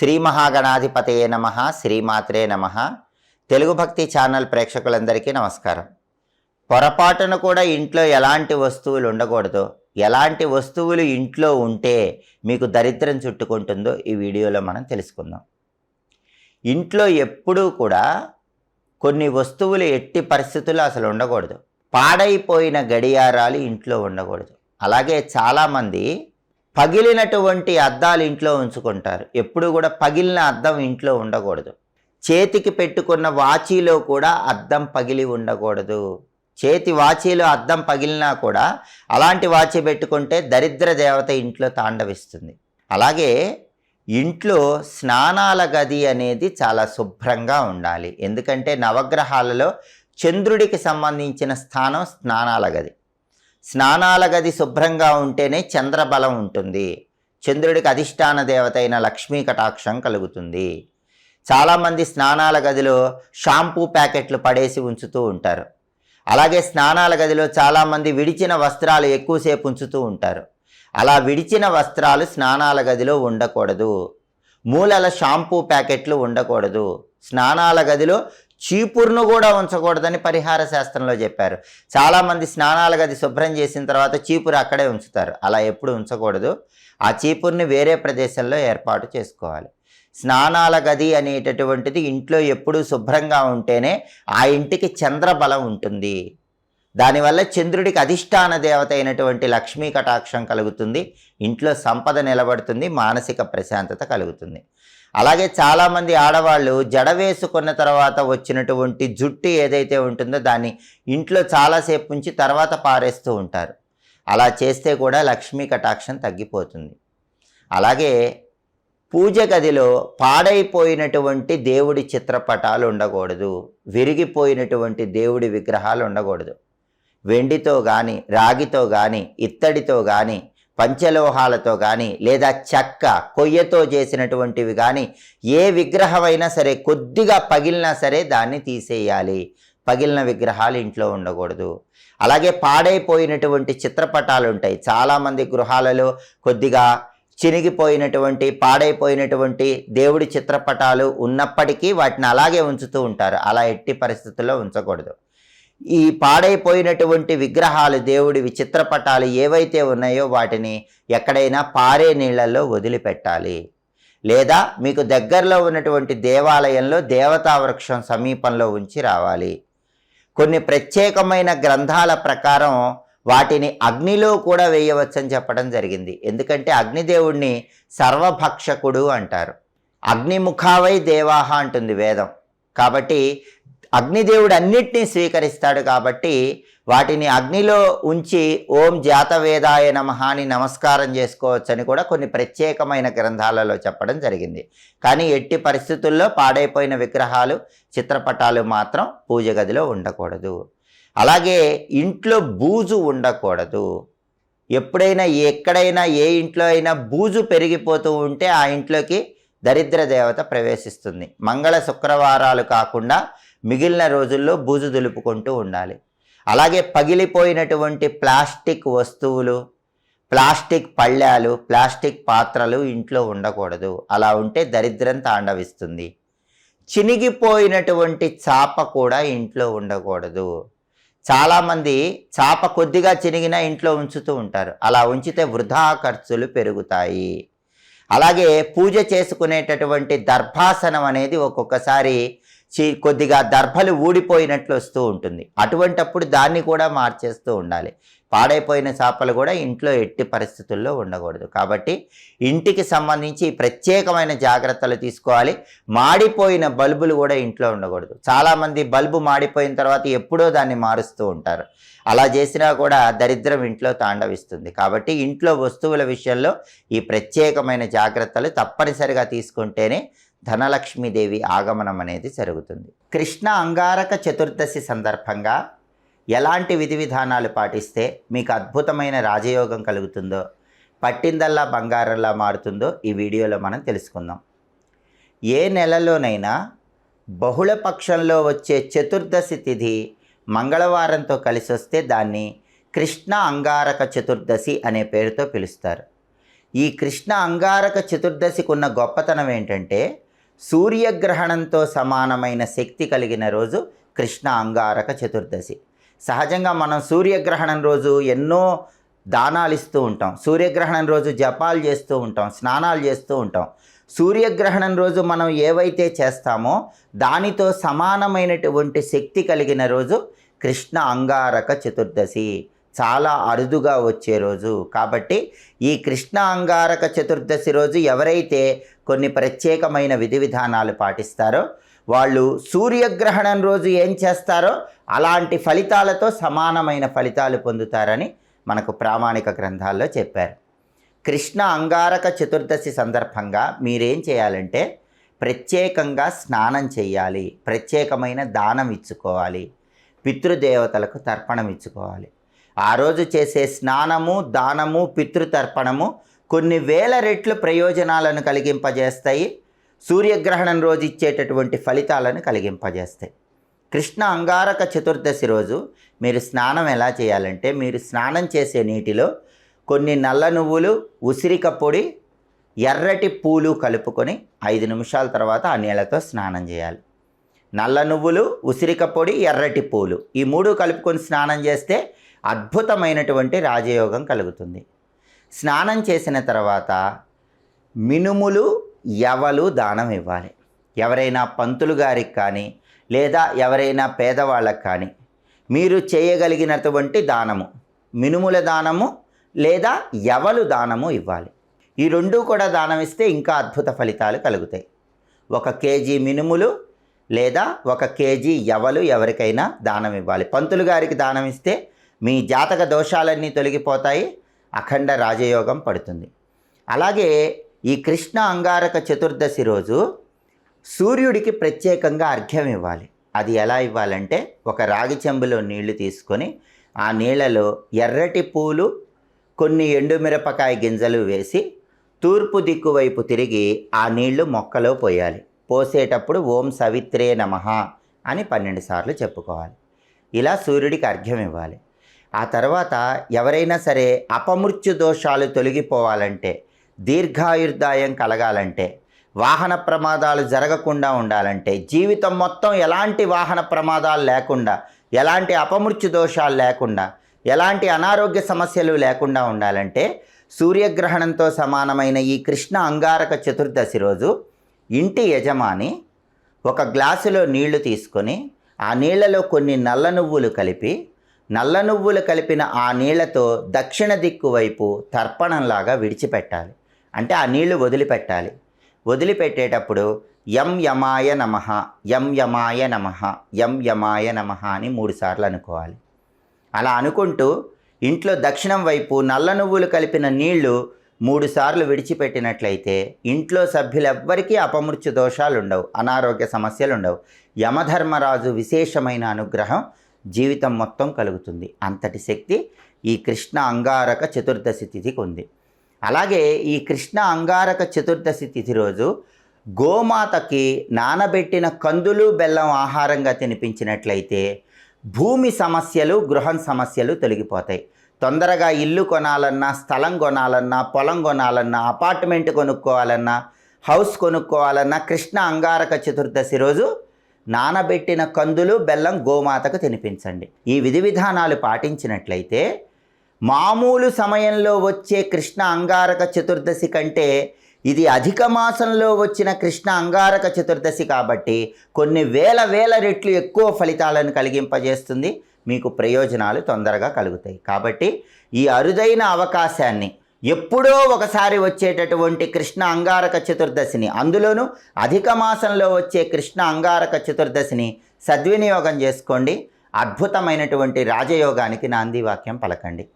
శ్రీ మహాగణాధిపతయే నమ శ్రీమాత్రే నమ. తెలుగు భక్తి ఛానల్ ప్రేక్షకులందరికీ నమస్కారం. పొరపాటున కూడా ఇంట్లో ఎలాంటి వస్తువులు ఉండకూడదు. ఎలాంటి వస్తువులు ఇంట్లో ఉంటే మీకు దరిద్రం చుట్టుకుంటుందో ఈ వీడియోలో మనం తెలుసుకుందాం. ఇంట్లో ఎప్పుడూ కూడా కొన్ని వస్తువులు ఎట్టి పరిస్థితుల్లో అసలు ఉండకూడదు. పాడైపోయిన గడియారాలు ఇంట్లో ఉండకూడదు. అలాగే చాలామంది పగిలినటువంటి అద్దాలు ఇంట్లో ఉంచుకుంటారు. ఎప్పుడు కూడా పగిలిన అద్దం ఇంట్లో ఉండకూడదు. చేతికి పెట్టుకున్న వాచీలో కూడా అద్దం పగిలి ఉండకూడదు. చేతి వాచీలో అద్దం పగిలినా కూడా అలాంటి వాచి పెట్టుకుంటే దరిద్ర దేవత ఇంట్లో తాండవిస్తుంది. అలాగే ఇంట్లో స్నానాల గది అనేది చాలా శుభ్రంగా ఉండాలి. ఎందుకంటే నవగ్రహాలలో చంద్రుడికి సంబంధించిన స్థానం స్నానాల గది. స్నానాల గది శుభ్రంగా ఉంటేనే చంద్రబలం ఉంటుంది. చంద్రుడికి అధిష్టాన దేవత అయిన లక్ష్మీ కటాక్షం కలుగుతుంది. చాలామంది స్నానాల గదిలో షాంపూ ప్యాకెట్లు పడేసి ఉంచుతూ ఉంటారు. అలాగే స్నానాల గదిలో చాలామంది విడిచిన వస్త్రాలు ఎక్కువసేపు ఉంచుతూ ఉంటారు. అలా విడిచిన వస్త్రాలు స్నానాల గదిలో ఉండకూడదు. మూలల షాంపూ ప్యాకెట్లు ఉండకూడదు. స్నానాల గదిలో చీపురును కూడా ఉంచకూడదని పరిహార శాస్త్రంలో చెప్పారు. చాలామంది స్నానాల గది శుభ్రం చేసిన తర్వాత చీపురు అక్కడే ఉంచుతారు. అలా ఎప్పుడు ఉంచకూడదు. ఆ చీపురుని వేరే ప్రదేశంలో ఏర్పాటు చేసుకోవాలి. స్నానాల గది అనేటటువంటిది ఇంట్లో ఎప్పుడూ శుభ్రంగా ఉంటేనే ఆ ఇంటికి చంద్రబలం ఉంటుంది. దానివల్ల చంద్రుడికి అధిష్టాన దేవత అయినటువంటి లక్ష్మీ కటాక్షం కలుగుతుంది ఇంట్లో సంపద నిలబడుతుంది మానసిక ప్రశాంతత కలుగుతుంది. అలాగే చాలామంది ఆడవాళ్ళు జడ వేసుకున్న తర్వాత వచ్చినటువంటి జుట్టు ఏదైతే ఉంటుందో దాన్ని ఇంట్లో చాలాసేపు ఉంచి తర్వాత పారేస్తూ ఉంటారు. అలా చేస్తే కూడా లక్ష్మీ కటాక్షం తగ్గిపోతుంది. అలాగే పూజ గదిలో పాడైపోయినటువంటి దేవుడి చిత్రపటాలు ఉండకూడదు విరిగిపోయినటువంటి దేవుడి విగ్రహాలు ఉండకూడదు. వెండితో కానీ రాగితో కానీ ఇత్తడితో కానీ పంచలోహాలతో కానీ లేదా చెక్క కొయ్యతో చేసినటువంటివి కానీ ఏ విగ్రహమైనా సరే కొద్దిగా పగిలినా సరే దాన్ని తీసేయాలి. పగిలిన విగ్రహాలు ఇంట్లో ఉండకూడదు. అలాగే పాడైపోయినటువంటి చిత్రపటాలు ఉంటాయి. చాలామంది గృహాలలో కొద్దిగా చినిగిపోయినటువంటి పాడైపోయినటువంటి దేవుడి చిత్రపటాలు ఉన్నప్పటికీ వాటిని అలాగే ఉంచుతూ ఉంటారు. అలా ఎట్టి పరిస్థితుల్లో ఉంచకూడదు. ఈ పాడైపోయినటువంటి విగ్రహాలు దేవుడివి చిత్రపటాలు ఏవైతే ఉన్నాయో వాటిని ఎక్కడైనా పారే నీళ్ళల్లో వదిలిపెట్టాలి. లేదా మీకు దగ్గరలో ఉన్నటువంటి దేవాలయంలో దేవతా వృక్షం సమీపంలో ఉంచి రావాలి. కొన్ని ప్రత్యేకమైన గ్రంథాల ప్రకారం వాటిని అగ్నిలో కూడా వేయవచ్చని చెప్పడం జరిగింది. ఎందుకంటే అగ్నిదేవుణ్ణి సర్వభక్షకుడు అంటారు. అగ్నిముఖావై దేవాహ అంటుంది వేదం. కాబట్టి అగ్నిదేవుడు అన్నిటినీ స్వీకరిస్తాడు కాబట్టి వాటిని అగ్నిలో ఉంచి ఓం జాతవేదాయ నమ అని నమస్కారం చేసుకోవచ్చని కూడా కొన్ని ప్రత్యేకమైన గ్రంథాలలో చెప్పడం జరిగింది. కానీ ఎట్టి పరిస్థితుల్లో పాడైపోయిన విగ్రహాలు చిత్రపటాలు మాత్రం పూజ గదిలో ఉండకూడదు. అలాగే ఇంట్లో బూజు ఉండకూడదు. ఎప్పుడైనా ఎక్కడైనా ఏ ఇంట్లో అయినా బూజు పెరిగిపోతూ ఉంటే ఆ ఇంట్లోకి దరిద్ర దేవత ప్రవేశిస్తుంది. మంగళ శుక్రవారాలు కాకుండా మిగిలిన రోజుల్లో బూజు దులుపుకుంటూ ఉండాలి. అలాగే పగిలిపోయినటువంటి ప్లాస్టిక్ వస్తువులు ప్లాస్టిక్ పళ్ళాలు ప్లాస్టిక్ పాత్రలు ఇంట్లో ఉండకూడదు. అలా ఉంటే దరిద్రం తాండవిస్తుంది. చినిగిపోయినటువంటి చాప కూడా ఇంట్లో ఉండకూడదు. చాలామంది చాప కొద్దిగా చినిగినా ఇంట్లో ఉంచుతూ ఉంటారు. అలా ఉంచితే వృధా ఖర్చులు పెరుగుతాయి. అలాగే పూజ చేసుకునేటటువంటి దర్భాసనం అనేది ఒక్కొక్కసారి కొద్దిగా దర్భలు ఊడిపోయినట్లు వస్తూ ఉంటుంది. అటువంటప్పుడు దాన్ని కూడా మార్చేస్తూ ఉండాలి. పాడైపోయిన చేపలు కూడా ఇంట్లో ఎట్టి పరిస్థితుల్లో ఉండకూడదు. కాబట్టి ఇంటికి సంబంధించి ప్రత్యేకమైన జాగ్రత్తలు తీసుకోవాలి. మాడిపోయిన బల్బులు కూడా ఇంట్లో ఉండకూడదు. చాలామంది బల్బు మాడిపోయిన తర్వాత ఎప్పుడో దాన్ని మారుస్తూ ఉంటారు. అలా చేసినా కూడా దరిద్రం ఇంట్లో తాండవిస్తుంది. కాబట్టి ఇంట్లో వస్తువుల విషయంలో ఈ ప్రత్యేకమైన జాగ్రత్తలు తప్పనిసరిగా తీసుకుంటేనే ధనలక్ష్మీదేవి ఆగమనం అనేది జరుగుతుంది. కృష్ణ అంగారక చతుర్దశి సందర్భంగా ఎలాంటి విధి విధానాలు పాటిస్తే మీకు అద్భుతమైన రాజయోగం కలుగుతుందో పట్టిందల్లా బంగారంలా మారుతుందో ఈ వీడియోలో మనం తెలుసుకుందాం. ఏ నెలలోనైనా బహుళ పక్షంలో వచ్చే చతుర్దశి తిథి మంగళవారంతో కలిసి వస్తే దాన్ని కృష్ణ అంగారక చతుర్దశి అనే పేరుతో పిలుస్తారు. ఈ కృష్ణ అంగారక చతుర్దశికి ఉన్న గొప్పతనం ఏంటంటే సూర్యగ్రహణంతో సమానమైన శక్తి కలిగిన రోజు కృష్ణ అంగారక చతుర్దశి. సహజంగా మనం సూర్యగ్రహణం రోజు ఎన్నో దానాలు ఇస్తూ ఉంటాం. సూర్యగ్రహణం రోజు జపాలు చేస్తూ ఉంటాం స్నానాలు చేస్తూ ఉంటాం. సూర్యగ్రహణం రోజు మనం ఏవైతే చేస్తామో దానితో సమానమైనటువంటి శక్తి కలిగిన రోజు కృష్ణ అంగారక చతుర్దశి. చాలా అరుదుగా వచ్చే రోజు. కాబట్టి ఈ కృష్ణ అంగారక చతుర్దశి రోజు ఎవరైతే కొన్ని ప్రత్యేకమైన విధి విధానాలు పాటిస్తారో వాళ్ళు సూర్యగ్రహణం రోజు ఏం చేస్తారో అలాంటి ఫలితాలతో సమానమైన ఫలితాలు పొందుతారని మనకు ప్రామాణిక గ్రంథాల్లో చెప్పారు. కృష్ణ అంగారక చతుర్దశి సందర్భంగా మీరేం చేయాలంటే ప్రత్యేకంగా స్నానం చేయాలి ప్రత్యేకమైన దానం ఇచ్చుకోవాలి పితృదేవతలకు తర్పణం ఇచ్చుకోవాలి. ఆ రోజు చేసే స్నానము దానము పితృతర్పణము కొన్ని వేల రెట్లు ప్రయోజనాలను కలిగింపజేస్తాయి సూర్యగ్రహణం రోజు ఇచ్చేటటువంటి ఫలితాలను కలిగింపజేస్తాయి. కృష్ణ అంగారక చతుర్దశి రోజు మీరు స్నానం ఎలా చేయాలంటే మీరు స్నానం చేసే నీటిలో కొన్ని నల్ల నువ్వులు ఉసిరిక పొడి ఎర్రటి పూలు కలుపుకొని ఐదు నిమిషాల తర్వాత ఆ నీళ్ళతో స్నానం చేయాలి. నల్ల నువ్వులు ఉసిరిక పొడి ఎర్రటి పూలు ఈ మూడు కలుపుకొని స్నానం చేస్తే అద్భుతమైనటువంటి రాజయోగం కలుగుతుంది. స్నానం చేసిన తర్వాత మినుములు ఎవలు దానం ఇవ్వాలి. ఎవరైనా పంతులు గారికి కానీ లేదా ఎవరైనా పేదవాళ్ళకి కానీ. మీరు చేయగలిగినటువంటి దానము మినుముల దానము లేదా ఎవలు దానము ఇవ్వాలి. ఈ రెండు కూడా దానం ఇస్తే ఇంకా అద్భుత ఫలితాలు కలుగుతాయి. ఒక కేజీ మినుములు లేదా ఒక కేజీ ఎవలు ఎవరికైనా దానం ఇవ్వాలి. పంతులు గారికి దానం ఇస్తే మీ జాతక దోషాలన్నీ తొలగిపోతాయి అఖండ రాజయోగం పడుతుంది. అలాగే ఈ కృష్ణ అంగారక చతుర్దశి రోజు సూర్యుడికి ప్రత్యేకంగా అర్ఘ్యం ఇవ్వాలి. అది ఎలా ఇవ్వాలంటే ఒక రాగి చెంబులో నీళ్ళు తీసుకొని ఆ నీళ్ళలో ఎర్రటి పూలు కొన్ని ఎండుమిరపకాయ గింజలు వేసి తూర్పు దిక్కు వైపు తిరిగి ఆ నీళ్ళు మొక్కలో పోయాలి. పోసేటప్పుడు ఓం సవిత్రే నమః అని పన్నెండు సార్లు చెప్పుకోవాలి. ఇలా సూర్యుడికి అర్ఘ్యం ఇవ్వాలి. ఆ తర్వాత ఎవరైనా సరే అపమృత్యు దోషాలు తొలగిపోవాలంటే దీర్ఘాయుర్దాయం కలగాలంటే వాహన ప్రమాదాలు జరగకుండా ఉండాలంటే జీవితం మొత్తం ఎలాంటి వాహన ప్రమాదాలు లేకుండా ఎలాంటి అపమృత్యు దోషాలు లేకుండా ఎలాంటి అనారోగ్య సమస్యలు లేకుండా ఉండాలంటే సూర్యగ్రహణంతో సమానమైన ఈ కృష్ణ అంగారక చతుర్దశి రోజు ఇంటి యజమాని ఒక గ్లాసులో నీళ్ళు తీసుకొని ఆ నీళ్ళలో కొన్ని నల్ల నువ్వులు కలిపి నల్ల నువ్వులు కలిపిన ఆ నీళ్ళతో దక్షిణ దిక్కు వైపు తర్పణంలాగా విడిచిపెట్టాలి. అంటే ఆ నీళ్ళు వదిలిపెట్టాలి. వదిలిపెట్టేటప్పుడు యం యమాయ నమ యం యమాయ నమ యం యమాయ నమ అని మూడుసార్లు అనుకోవాలి. అలా అనుకుంటూ ఇంట్లో దక్షిణం వైపు నల్ల నువ్వులు కలిపిన నీళ్ళు మూడుసార్లు విడిచిపెట్టినట్లయితే ఇంట్లో సభ్యులెవ్వరికీ అపమృత్యు దోషాలు ఉండవు అనారోగ్య సమస్యలు ఉండవు. యమధర్మరాజు విశేషమైన అనుగ్రహం జీవితం మొత్తం కలుగుతుంది. అంతటి శక్తి ఈ కృష్ణ అంగారక చతుర్దశి తిథికి ఉంది. అలాగే ఈ కృష్ణ అంగారక చతుర్దశి తిథి రోజు గోమాతకి నానబెట్టిన కందులు బెల్లం ఆహారంగా తినిపించినట్లయితే భూమి సమస్యలు గృహం సమస్యలు తొలగిపోతాయి. తొందరగా ఇల్లు కొనాలన్నా స్థలం కొనాలన్నా పొలం కొనాలన్నా అపార్ట్మెంట్ కొనుక్కోవాలన్నా హౌస్ కొనుక్కోవాలన్నా కృష్ణ అంగారక చతుర్దశి రోజు నానబెట్టిన కందులు బెల్లం గోమాతకు తినిపించండి. ఈ విధి విధానాలు పాటించినట్లయితే మామూలు సమయంలో వచ్చే కృష్ణ అంగారక చతుర్దశి కంటే ఇది అధిక మాసంలో వచ్చిన కృష్ణ అంగారక చతుర్దశి కాబట్టి కొన్ని వేల వేల రెట్లు ఎక్కువ ఫలితాలను కలిగింపజేస్తుంది. మీకు ప్రయోజనాలు తొందరగా కలుగుతాయి. కాబట్టి ఈ అరుదైన అవకాశాన్ని ఎప్పుడో ఒకసారి వచ్చేటటువంటి కృష్ణ అంగారక చతుర్దశిని అందులోనూ అధిక మాసంలో వచ్చే కృష్ణ అంగారక చతుర్దశిని సద్వినియోగం చేసుకోండి. అద్భుతమైనటువంటి రాజయోగానికి నాంది వాక్యం పలకండి.